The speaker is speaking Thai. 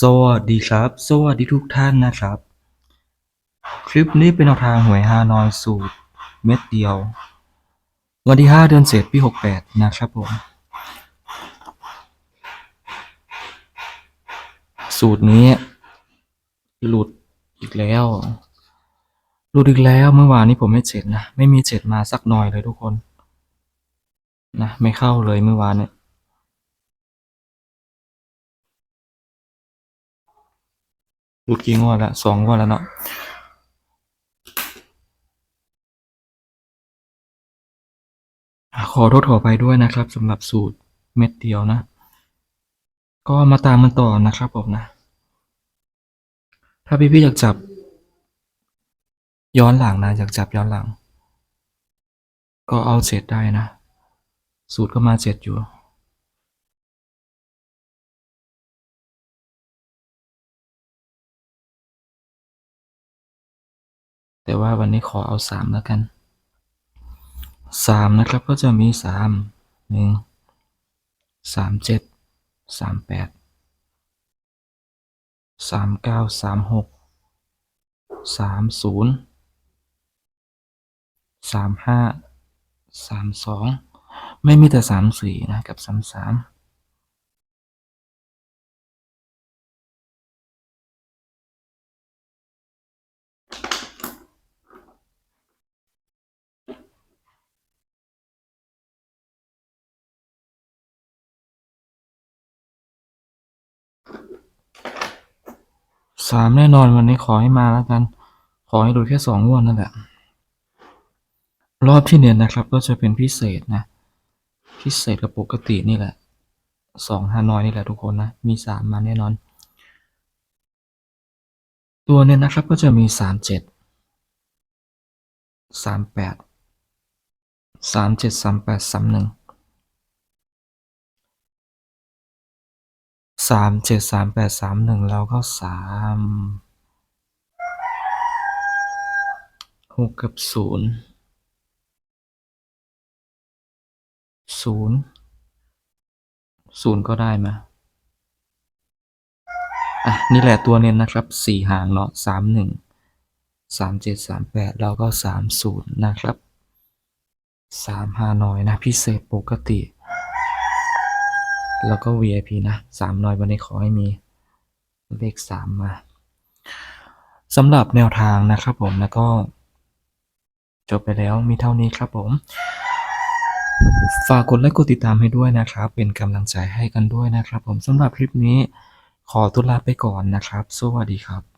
สวัสดีครับ สวัสดีทุกท่านนะครับ คลิปนี้เป็นแนวทางหวยฮานอยสูตรเม็ดเดียว วันที่ 5 เดือนเศษปี 68 นะครับผม สูตรนี้ หลุดอีกแล้ว หลุดอีกแล้วเมื่อวานนี้ผมไม่เจ็ดนะ ไม่มีเจ็ดมาสักหน่อยเลยทุกคน นะ ไม่เข้าเลยเมื่อวานเนี่ย หลุดกี่งวดละสองงวดแล้วเนาะขอโทษขอไปด้วยนะครับสำหรับสูตรเม็ดเดียวนะ ก็มาตามมันต่อนะครับผมนะ ถ้าพี่ๆอยากจับ ย้อนหลังนะ อยากจับย้อนหลัง ก็เอาเจ็ดได้นะ สูตรก็มาเจ็ดอยู่ แต่ว่าวันนี้ขอเอาสามแล้วกันสามนะครับก็จะมีสามหนึ่งสามเจ็ดสามแปดสามเก้าสามหกสามศูนย์สามห้าสามสองไม่มีแต่สามสี่นะ กับสามสาม สามแน่นอนวันนี้ขอให้มาแล้วกัน ขอให้ดูแค่สองงวดนั่นแหละ รอบที่เนียนนะครับ ก็จะเป็นพิเศษนะ พิเศษกับปกตินี่แหละสองฮานอยนี่แหละทุกคนนะ มีสามมาแน่นอน ตัวเนี่ยนะครับก็จะมีสามเจ็ดสามแปดสามเจ็ดสามแปดสามหนึ่ง สามเจ็ดสามแปดสามหนึ่งแล้วก็สามหกกับศูนย์ศูนย์ศูนย์ก็ได้มาอะ นี่แหละตัวเน้นนะครับสี่หางเนาะสามหนึ่งสามเจ็ดสามแปดแล้วก็สามศูนย์นะครับสามฮานอยนะ พิเศษปกติ แล้วก็ VIP นะสามหน่อยวันนี้ขอให้มีเลขสามมาสำหรับแนวทางนะครับผมแล้วก็จบไปแล้วมีเท่านี้ครับผม ฝากกดไลค์กดติดตามให้ด้วยนะครับ เป็นกำลังใจให้กันด้วยนะครับผมสำหรับคลิปนี้ขอตุลาไปก่อนนะครับ สวัสดีครับ